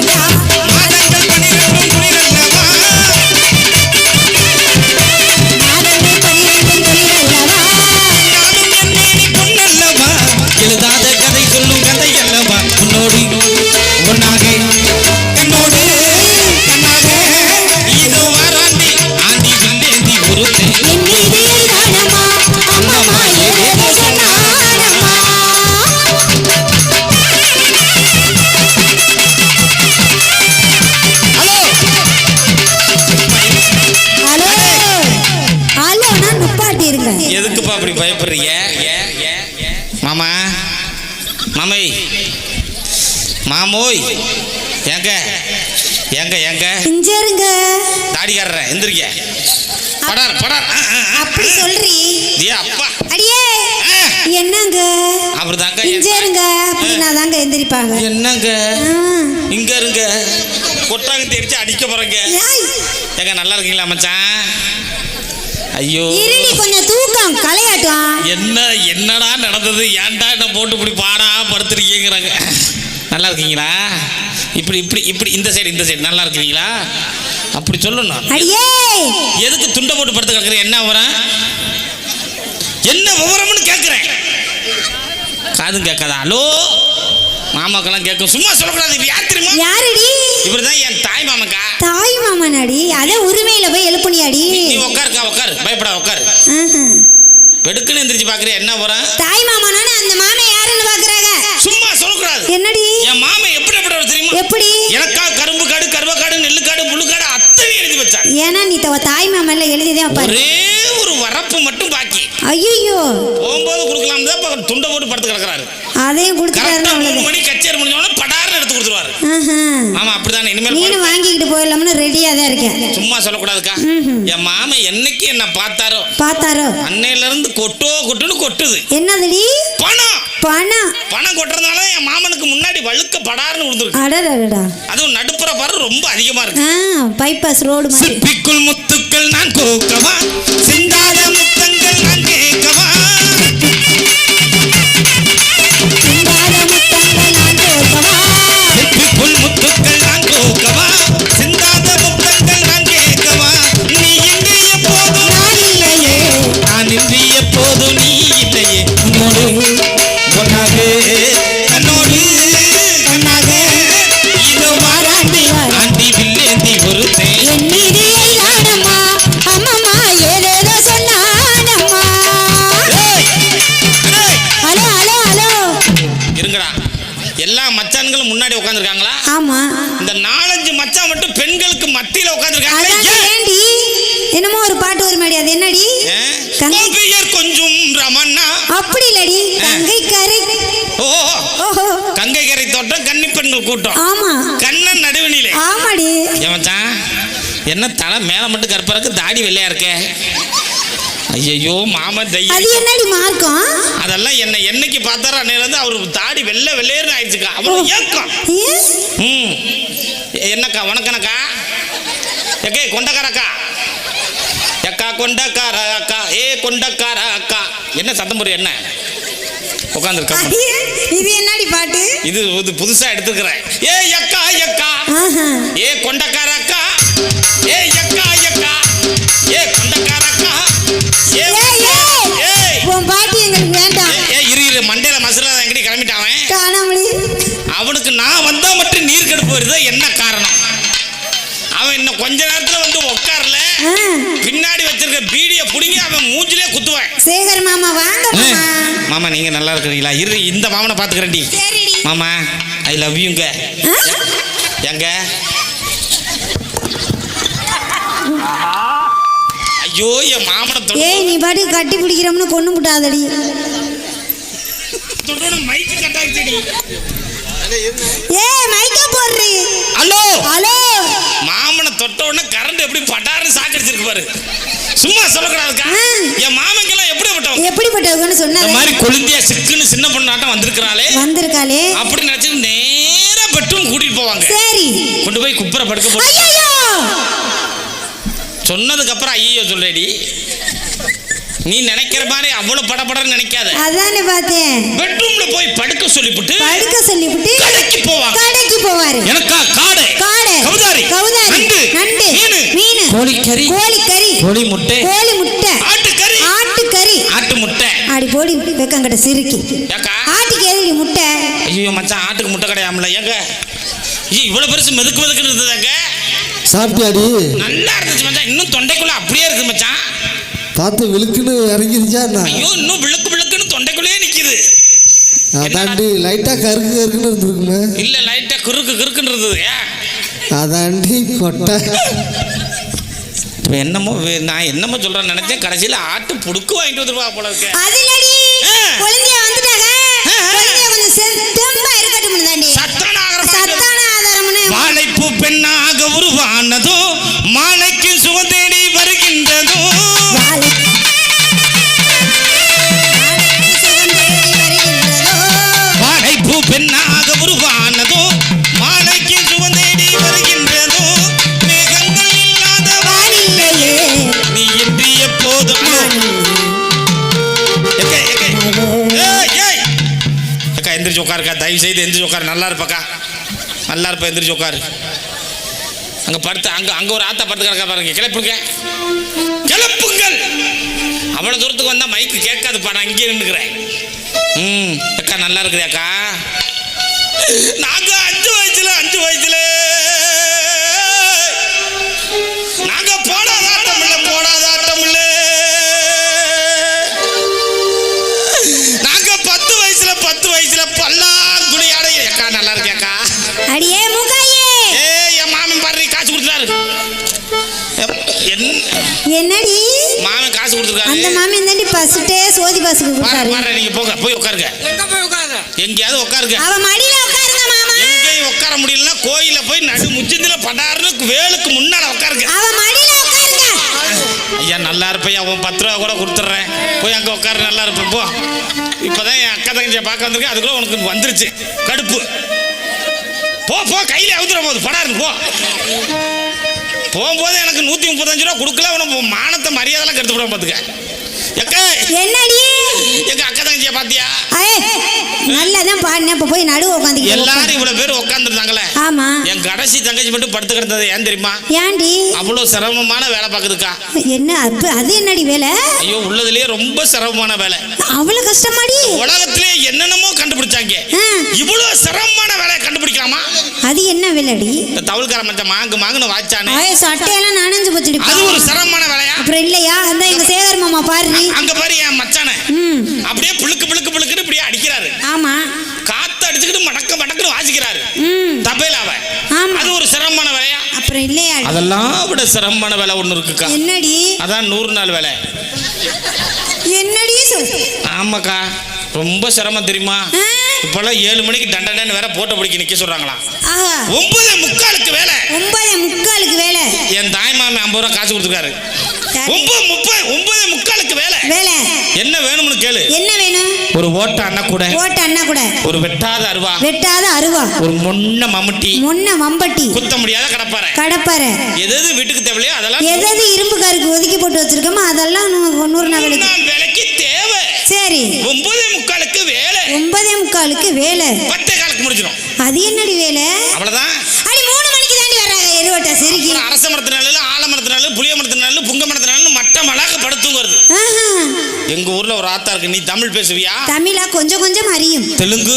now. மாமோய். எங்க எங்க எங்க இங்க இருங்க. தாடிக்காரர எந்திரிக்க படார் படார். அப்படி சொல்றி. ஏ அப்பா. அடியே. என்னங்க? அவர் தாங்க இங்க இருங்க. அப்படின்னா தாங்க எந்திரிப்பாங்க. என்னங்க. இங்க இருங்க. கொட்டாங்க தெரிச்சு அடிக்க போறேங்க. ஏங்க நல்லா இருக்கீங்களா மச்சான்? ஐயோ. இருடி கொஞ்சம் தூக்கம். கலையாட்டம் என்ன என்னடா நடந்தது? ஏன்டா என்ன போட்டு இப்படி பாடா படுத்துருக்கீங்கிறாங்க. நல்லா இருக்கீங்களா இப்படி இப்படி இப்படி இந்த சைடு இந்த சைடு நல்லா இருக்கீங்களா அப்படி சொல்லணும். எதுக்கு துண்டை போட்டு படுத்து கிடக்குறேன் என்ன விவரம்? என்ன விவரம்னு கேட்குறேன் காதும் கேட்காதா? ஹலோ? மாமாக்கெல்லாம் கேட்கும் சும்மா சொல்லக்கூடாது. இது யார் தெரியுமா? யாருடி? இவர் தான் என் தாய் மாமக்கா. தாய் மாமனாடி? அதே உரிமையில போய் எழுப்புனியாடி நீ உட்காருக்கா உட்காரு பயப்படா உட்காரு ஆஹா. வெடுக்குன்னு எந்திரிச்சு பார்க்குறேன் என்ன விவரம்? தாய் மாமனான அந்த மாமன் யாருன்னு பாக்குறாங்க? சும்மா சொல்லக்கூடாது என்னடி? என் மாமன் எப்படி எப்படி தெரியுமா? எப்படி? எனக்கா கரும்பு காடு கருவக்காடு நெல்லுக்காடு முள்ளுக்காடு அத்தனை எழுதி வச்சார் ஏன்னா நீ தவ தாய் மாமன்ல எழுதிதான் பாரு ஒரே ஒரு வரப்பு மட்டும் பாக்கி. ஐயோ போகும்போது கொடுக்கலாம் தான் துண்டை போட்டு படுத்து கிடக்குறாரு. அதையும் கொடுத்துட்டாரு மூணு மணி கச்சேரி முடிஞ்சோடனே ஆஹா. ஆமா அப்படிதானே? இனிமேல் நீனும் வாங்கிக்கிட்டு போயிடலாம்னு ரெடியா தான் இருக்கேன். சும்மா சொல்லக்கூடாதுக்கா. என் மாமன் என்னைக்கு என்ன பார்த்தாரோ? பார்த்தாரோ? அன்னையில இருந்து கொட்டோ கொட்டுன்னு கொட்டுது. என்னதுடி? பணம். பணம். பணம் கொட்டுறதுனால தான் என் மாமனுக்கு முன்னாடி வழுக்க படார்னு விழுந்துருக்கு. அடடடா அதுவும் நடுப்புற பாரு ரொம்ப அதிகமா இருக்கு. பைபாஸ் ரோடு மாதிரி. சிப்பிக்குள் முத்துக்கள் நான் கோக்கவா சிந்தாத முத்தங்கள் பெண்கள் கூட்டம். ஆமா. கண்ணன் நடுவனிலே. ஆமாடி. மச்சான் என்ன தலை மேல மட்டும் கருப்பறக்கு தாடி வெள்ளையா இருக்கே? ஐயோ அது தையம் என்னடி மார்க்கம்? அதெல்லாம் என்ன என்னைக்கு பார்த்தாரோ அன்னையில இருந்து அவரு தாடி வெள்ளை வெள்ளையர்னு ஆயிடுச்சுக்கா. அவ்வளவு ஏக்கம்? ம். என்னக்கா வணக்கணக்கா எக்கே கொண்டக்காரக்கா? எக்கா கொண்டக்கார அக்கா ஏ கொண்டக்கார அக்கா என்ன சத்தம் என்ன? உட்காந்துருக்கா இது என்னடி பாட்டு? இது இது புதுசா எடுத்துக்கிறேன் ஏ எக்கா எக்கா. ஏ கொண்டக்கார அக்கா. ஏ எக்கா எக்கா மாமா நீங்க நல்லா இருக்கிறீங்களா? இரு இந்த மாமனை பாத்துக்கிறேன்டி சரிடி. மாமா ஐ லவ் யூங்க? எங்க ஐயோ என் மாமனை ஏய் நீ பாட்டு கட்டி பிடிக்கிறோம்னு கொண்டு விட்டாதடி மைக்கு கட்டாச்சு ஏய் மைக்க போடுறி. ஹலோ? ஹலோ. மாமனை தொட்ட உடனே கரண்ட் எப்படி பட்டாருன்னு சாக்கடிச்சிருக்கு பாரு. சும்மா சொல்லக்கூடாதுக்கா. என் மாமங்கெல்லாம் சொன்னதுக்கு அப்புறம் நீ நினைக்கிற மாதிரி அவ்வளவு படபடன்னு நினைக்காத. அதானே பார்த்தேன். பெட்ரூம்ல போய் படுக்க சொல்லிவிட்டு படுக்க சொல்லிவிட்டு கடைக்கு போவாங்க. கடைக்கு போவாரு. எனக்கா? காடு. காடு. கவுதாரி. கவுதாரி. நண்டு. நண்டு. மீன். மீன். கோழிக்கறி. கோழிக்கறி. கோழி முட்டை கோழி முட்டை ஆட்டு முட்டை. அடி போடி வெக்கங்கிட்ட சிரிக்கி ஆட்டுக்கு எதிரி முட்டை. ஐயோ மச்சான் ஆட்டுக்கு முட்டை கிடையாமல ஏங்க? ஐயோ இவ்வளவு பெருசு மெதுக்கு மெதுக்குன்னு இருந்ததாங்க சாப்பிட்டியாடி? நல்லா இருந்துச்சு மச்சான். இன்னும் தொண்டைக்குள்ள அப்படியே இருக்கு மச்சான். பார்த்து விழுக்குன்னு இறங்கிருச்சா ஐயோ இன்னும் விழுக்கு விழுக்குன்னு தொண்டைக்குள்ளேயே நிக்குது. அதாண்டி லைட்டாக கருக்கு கருக்குன்னு இருந்திருக்குமே. இல்ல லைட்டா குறுக்கு குறுக்குன்னு இருந்தது அதாண்டி கொட்டை. இப்ப என்னமோ நான் என்னமோ சொல்றேன்னு நினைச்சேன். கடைசியில ஆட்டு புடுக்கு வாங்கிட்டு வந்துருவா போல இருக்க. அதுலடி ஆ. குழந்தைய வந்துட்டாங்க. ஆ, ஆ. குழந்தைய கொஞ்சம் செ- தெம்பா இருக்கட்டும் தாண்டி சத்தான ஆகாரம் சத்தான ஆதாரம்னு வாழைப்பூ பெண்ணாக உருவானதோ மாலைக்கு சுகம் தேடி வருகின்றதோ. தயவு செய்து எந்திரிச்சு உட்காரு. நல்லா இருப்பக்கா. நல்லா இருப்பா எந்திரிச்சு உட்காரு. அங்க படுத்து அங்க அங்க ஒரு ஆத்தா படுத்து கிடக்கா பாருங்க. கிளப்புங்க. கிளப்புங்கள். அவ்வளவு தூரத்துக்கு வந்தா மைக்கு கேட்காதுப்பா. நான் இங்கே நின்றுக்கிறேன் ம் அக்கா நல்லா இருக்கிறியாக்கா நாங்க அஞ்சு பஸ்ஸுக்கு பாரு கொடுத்தாரு நீங்க போங்க போய் உட்காருங்க. எங்க போய் உட்காரு எங்கேயாவது உட்காருங்க. அவ மடியில உட்காருங்க மாமா. எங்கேயும் உட்கார முடியலன்னா கோயில போய் நடு முச்சந்தில படாருன்னு வேலுக்கு முன்னால உட்காருங்க. அவ மடியில உட்காருங்க. ஐயா நல்லா இருப்பையா அவன் பத்து ரூபா கூட கொடுத்துட்றேன். போய் அங்கே உட்காரு நல்லா இருப்பேன். போ. இப்போதான் என் அக்கா தங்கச்சியை பார்க்க வந்திருக்கேன். அதுக்குள்ள உனக்கு வந்துருச்சு. கடுப்பு. போ போ. கையில அவுத்துற போகுது படாரு போ. போகும்போது எனக்கு நூற்றி முப்பத்தஞ்சு ரூபா கொடுக்கல. உனக்கு மானத்தை மரியாதைலாம் கெடுத்து விட பார்த்துக்க என்னடி? எங்க அக்கா தங்கச்சியை பார்த்தியா நல்லாதான் பாடினேன். இப்ப போய் நடுவு உட்காந்து எல்லாரும் இவ்வளவு பேர் உட்காந்துருந்தாங்களே ஆமா. என் கடைசி தங்கச்சி மட்டும் படுத்து கிடந்தது ஏன் தெரியுமா? ஏன்டி? அவ்வளோ சிரமமான வேலை பார்க்குதுக்கா. என்ன அப்ப அது என்னடி வேலை? ஐயோ உள்ளதுலயே ரொம்ப சிரமமான வேலை. அவ்வளவு கஷ்டமாடி? உலகத்திலே என்னென்னமோ கண்டுபிடிச்சாங்க அது என்ன வேலைடி? இந்த தவுள்கார மச்ச மாங்கு மாங்குன்னு வாச்சானே ஆய சட்டையெல்லாம் நனைஞ்சு போச்சுடி அது ஒரு சிரமமான வேலையா? அப்புறம் இல்லையா? அந்த எங்க சேகர் மாமா பாரு அங்க பாரு என் மச்சானே. அப்படியே புழுக்கு புழுக்கு புழுக்குன்னு இப்படியே அடிக்கிறாரு. ஆமா. காத்து அடிச்சுக்கிட்டு மடக்க மடக்குன்னு வாசிக்கிறாரு. தபையிலாவ ஆமா. அது ஒரு சிரமமான வேலையா? அப்புறம் இல்லையா? அதெல்லாம் விட சிரமமான வேலை ஒண்ணு இருக்குக்கா. என்னடி? அதான் நூறு நாள் வேலை. என்னடி சொல்? ஆமாக்கா. ரொம்ப சிரமம் தெரியுமா? இப்பெல்லாம் ஏழு மணிக்கு தண்டனை வேற போட்டோ பிடிக்க நிக்க சொல்றாங்களாம். ஆஹா. ஒன்பது முக்காலுக்கு வேலை. ஒன்பதே முக்காலுக்கு வேலை. என் தாய் மாமி ஐம்பது ரூபா காசு கொடுத்துருக்காரு. ஒன்பது முப்பது ஒன்பது முக்காலுக்கு வேலை. வேலை. என்ன வேணும்னு கேளு. என்ன வேணும்? ஒரு ஓட்ட அண்ணா கூட. ஓட்ட அண்ணா கூட. ஒரு வெட்டாத அருவா. வெட்டாத அருவா. ஒரு மொன்ன மம்முட்டி முன்ன மம்பட்டி. குத்த முடியாத கடப்பார கடப்பாரை எது எது வீட்டுக்கு தேவையோ அதெல்லாம் எது எது இரும்பு காருக்கு ஒதுக்கி போட்டு வச்சிருக்கோமோ அதெல்லாம் நூறு நாள் வேலைக்கு தேவை. சரி. ஒன்பது முக்காலுக்கு வேலை. பத்தே காலுக்கு முடிஞ்சிடும். அது என்னடி வேலை? அவ்வளவுதான். அடி மூணு மணிக்கு தாண்டி வர்றாங்க எருவட்டா சிரிக்கி அரச மரத்து நல்ல ஆலமரத்து நல்ல புளிய மரத்து நல்ல புங்க மரத்து நல்ல மட்ட மலாக்க படுத்துங்கிறது. ஆஹா. எங்க ஊர்ல ஒரு ஆத்தா இருக்கு. நீ தமிழ் பேசுவியா? தமிழா? கொஞ்சம் கொஞ்சம் அறியும். தெலுங்கு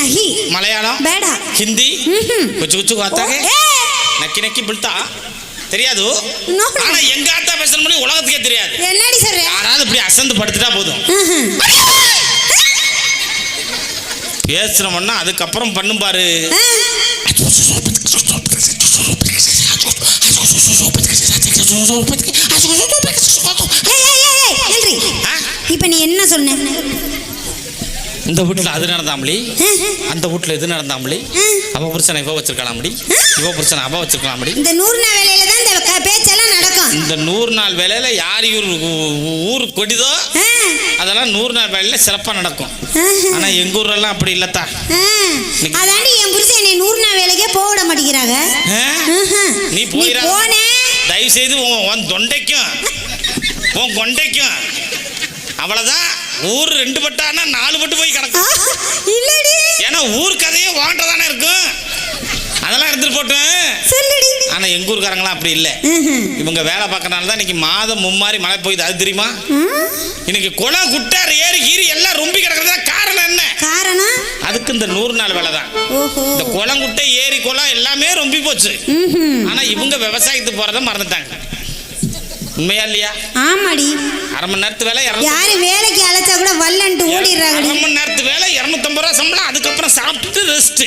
நஹி மலையாளம் பேடா. ஹிந்தி. கொச்சு கொச்சு ஆத்தாங்க நக்கி நக்கி பிள்த்தா தெரியாது. ஆனா எங்க ஆத்தா பேசுற மாதிரி உலகத்துக்கே தெரியாது. என்னடி சொல்ற? யாராவது இப்படி அசந்து படுத்துட்டா போதும். பேசுறோம்னா அதுக்கப்புறம் பண்ணும் பாரு? இப்ப நீ என்ன சொன்ன? இந்த வீட்டுல அது நடந்தாமலி? அந்த வீட்டுல எது நடந்தாமலி. அவ புருஷனை இவ வச்சிருக்கலாமடி. இவ புருஷனை அவ வச்சிருக்கலாமடி. இந்த நூறு நாள் வேலையில தான் இந்த பேச்செல்லாம் நடக்கும். இந்த நூறு நாள் வேலையில யார் ஊர் ஊர் கொடிதோ? அதெல்லாம் நூறு நாள் வேலையில சிறப்பா நடக்கும். ஆஹா. ஆனா எங்க ஊர்ல அப்படி இல்லத்தா. அதாண்டி என் புருஷன் என்னை நூறு நாள் வேலைக்கே போக விட மாட்டேங்கிறாங்க. நீ போனே. தயவு செய்து உன் தொண்டைக்கும் உன் கொண்டைக்கும். அவ்வளவுதான். ஊர் ரெண்டு பட்டானா நாலு பட்டு போய் கிடக்கும். ஏன்னா ஊர் கதையே வாண்ட தானே இருக்கும். அதெல்லாம் எடுத்துட்டு போட்டேன் ஆனா எங்க ஊருக்காரங்களாம் அப்படி இல்லை. இவங்க வேலை பார்க்கறனால தான் இன்னைக்கு மாதம் மும்மாரி மழை பெய்யுது. அது தெரியுமா. இன்னைக்கு குளம் குட்டார் ஏரி கீரி எல்லாம் ரொம்பி கிடக்கிறதா காரணம் என்ன? காரணம்? அதுக்கு இந்த நூறு நாள் வேலை தான். இந்த குளம் குட்டை ஏரி குளம் எல்லாமே ரொம்பி போச்சு. ஆனா இவங்க விவசாயத்துக்கு போறத மறந்துட்டாங்க. உண்மையா இல்லையா? ஆமாடி. அரை மணி நேரத்து வேலை யாரு வேலைக்கு அழைச்சா கூட வல்லன்ட்டு ஓடிடுறாங்கடி. அரை மணி நேரத்து வேலை இரநூத்தம்பது ரூபா சம்பளம் அதுக்கப்புறம் சாப்பிட்டு ரெஸ்ட்.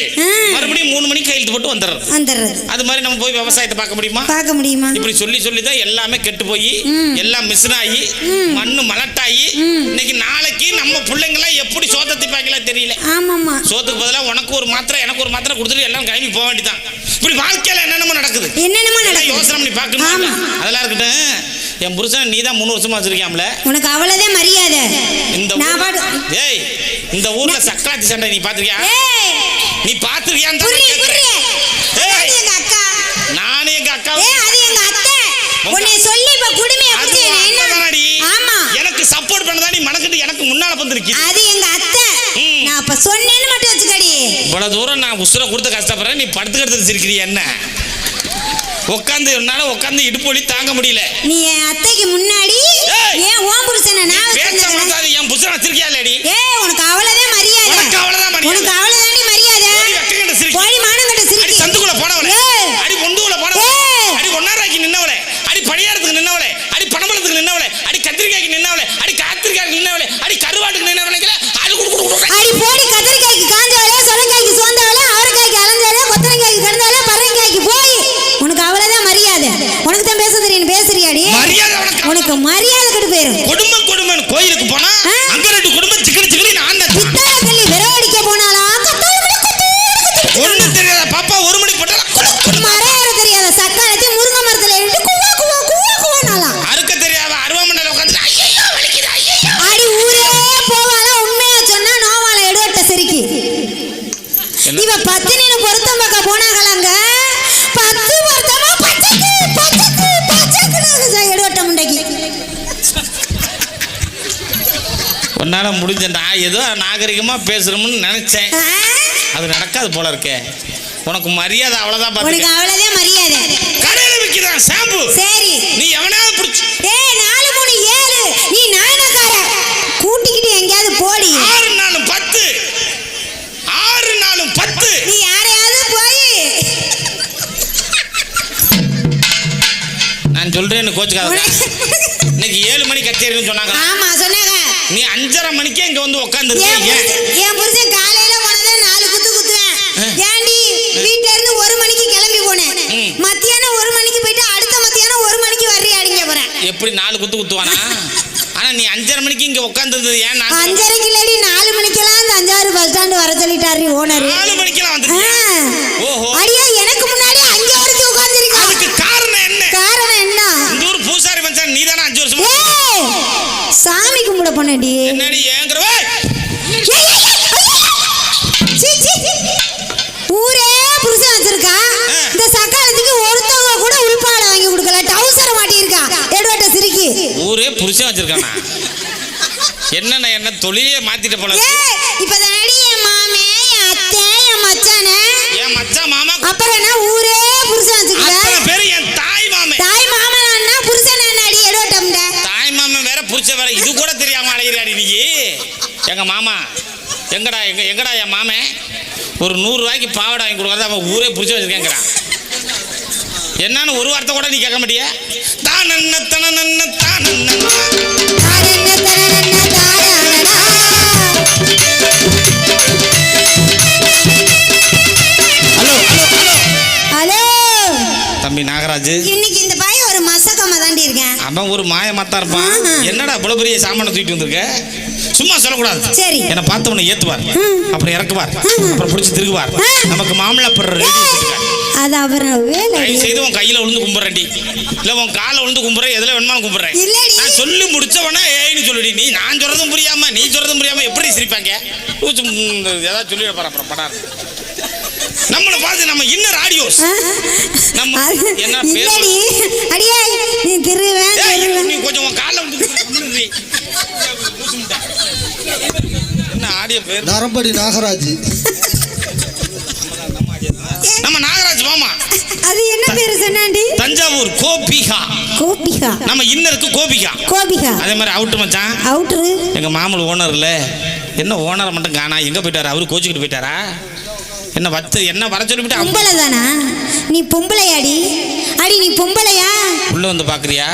மறுபடியும் மூணு மணிக்கு கையெழுத்து போட்டு வந்துடுறது. வந்துடுறது. அது மாதிரி நம்ம போய் விவசாயத்தை பார்க்க முடியுமா? பார்க்க முடியுமா? இப்படி சொல்லி சொல்லி தான் எல்லாமே கெட்டு போய். எல்லாம் மிஷின் ஆகி. மண்ணு மலட்டாகி ம். இன்னைக்கு நாளைக்கு நம்ம பிள்ளைங்களாம் எப்படி சோத்தை திப்பாங்களா தெரியல. ஆமாம்மா. சோத்துக்கு பதிலாக உனக்கு ஒரு மாத்திரை எனக்கு ஒரு மாத்திரை கொடுத்துட்டு எல்லாம் கிளம்பி போக வேண்டியதான் இப்படி வாழ்க்கையில என்னென்னமோ நடக்குது. என்னென்னமோ யோசனை பண்ணி பார்க்கணும். அதெல்லாம் இருக்கட்டும். என் புருஷன் நீ தான் மூணு வருஷமா வச்சிருக்கியாம்ல? உனக்கு அவ்வளவுதான் மரியாதை. இந்த ஏய் இந்த ஊர்ல சக்கராத்தி சண்டை நீ பாத்திருக்கியா? நீ அக்கா? நானும் எங்க அக்கா அது எங்க அத்தை. உன்னை சொல்லி இப்ப குடுமையை பிடிச்சி உன் என்ன அக்காதானடி. ஆமா. எனக்கு சப்போர்ட் பண்ணதா நீ மனக்கிட்டு எனக்கு முன்னால வந்திருக்கி அது எங்க அத்தை. நான் அப்ப சொன்னேன்னு மட்டும் வச்சுக்கடி. இவ்வளவு தூரம் நான் உசுர கொடுத்து கஷ்டப்படுறேன். நீ படுத்துக்கிறது சிரிக்கிறிய என்ன? உட்காந்து என்னால உட்காந்து இடுப்பு வலி தாங்க முடியல. நீ என் அத்தைக்கு முன்னாடி. ஏன் ஓம் புருஷனை நான் பேச மாட்டாது என் புருஷன் வச்சிருக்கியா இல்லடி? ஏய் முடிஞ்ச நான் ஏதோ நாகரிகமா பேசுறோம்னு நினைச்சேன்? அது நடக்காது போல இருக்கே. உனக்கு மரியாதை அவ்வளவுதான் உனக்கு பாத்துக்க அவ்வளவுதான் மரியாதை. கடையில விக்கிறான் ஷாம்பு. சரி. நீ எவனாவது பிடிச்சு. ஏய் நாலு மூணு ஏழு. நீ நாயனக்கார. கூட்டிக்கிட்டு எங்கேயாவது போடி. ஆறு நாளும் பத்து. ஆறு நாளும் பத்து. நீ யாரையாவது போய். நான் சொல்றேன்னு கோச்சுக்காத இன்னைக்கு ஏழு மணி கச்சேரின்னு சொன்னாங்க ஆமா சொன்னாங்க. நீ அஞ்சரை மணிக்கே இங்க வந்து ஏன்? புருஷன் என் புருஷன் காலையில போனதை நாலு குத்து குத்துவேன். ஏண்டி வீட்ல இருந்து ஒரு மணிக்கு கிளம்பி போனேன். மத்தியானம் ஒரு மணிக்கு போயிட்டு அடுத்த மத்தியானம் ஒரு மணிக்கு வர்றி அடிங்க போறேன். எப்படி நாலு குத்து குத்துவானா? ஆனா நீ அஞ்சரை மணிக்கு இங்க உட்காந்துருந்தது ஏன் நான் அஞ்சரைக்கு இல்லடி நாலு மணிக்கெல்லாம் அந்த அஞ்சாறு பஸ் ஸ்டாண்டு வர சொல்லிட்டாரு ஓனர் புருஷன் வச்சிருக்கானா? என்னண்ணா என்ன தொழிலே மாத்திட்ட போல. இப்ப தானடி என் மாமே என் அத்தை என் மச்சானே? என் மச்சான் மாமா? அப்புறம் என்ன ஊரே புருஷன் அத்தனை வச்சுக்கிட்ட பேரு என் தாய் மாமே. தாய் மாமனா புருஷன் என்னடி? எடுவட்டம்ட தாய் மாமன் வேற புருஷன் வேற. இது கூட தெரியாம அலைகிறாடி நீ? எங்க மாமா எங்கடா எங்க எங்கடா என் மாமன் ஒரு நூறு ரூபாய்க்கு பாவாடை வாங்கி கொடுக்கறது அவன் ஊரே புடிச்சு வச்சிருக்கேங்கிறான். என்னன்னு ஒரு வார்த்தை கூட நீ கேட்க மாட்டியா? தம்பி நாகராஜ். இன்னைக்கு இந்த பையன் ஒரு மசக்கமா தாண்டி இருக்கேன். அவன் ஒரு மாயமாத்தான் இருப்பான். என்னடா இவ்வளவு பெரிய சாமானை தூக்கிட்டு வந்திருக்க? சும்மா சொல்லக்கூடாது. சரி. என்னை பார்த்தவனை ஏத்துவார். அப்புறம் இறக்குவார். அப்புறம் பிடிச்சி திருகுவார். நமக்கு மாமலா படுற அது அப்புறம் வேலை தயவு செய்து உன் கையில விழுந்து கும்பிட்றேன்டி இல்ல உன் காலை விழுந்து கும்பிட்றேன் எதுல வேணுமாலும் கும்பிட்றேன் இல்லடி. நான் சொல்லி முடிச்சவனா ஏன்னு சொல்லுடி நீ நான் சொல்றதும் புரியாம நீ சொல்றதும் புரியாம எப்படி சிரிப்பாங்க? ஊச்சு, ம், ஏதாவது சொல்லிட போற அப்புறம் படாது நம்மளை பார்த்து நம்ம இன்னர் ஆடியோஸ். நம்ம அது என்ன பேர் இல்லடி. அடியே நீ திருவேன் ஏய், திருவேன். நீ கொஞ்சம் உன் காலை ஊச்சு முட்டை. என்ன ஆடியோ பேர் நரம்படி நாகராஜ். நாகராஜ் மாமா அது என்ன பேரு சொன்னாண்டி? தஞ்சாவூர் கோபிகா. கோபிகா? நம்ம இன்னருக்கு கோபிகா. கோபிகா? அதே மாதிரி அவுட்டு மச்சான். அவுட்ரு எங்க மாமூல் ஓனர்ல என்ன ஓனரை மட்டும் காணா? எங்க போயிட்டாரு? அவரு கோச்சிக்கிட்டு போயிட்டாரா? என்ன வத்து என்ன வர சொல்லிவிட்டு பொம்பளை தானா நீ பொம்பளையாடி. அடி நீ பொம்பளையா? உள்ள வந்து பாக்குறியா?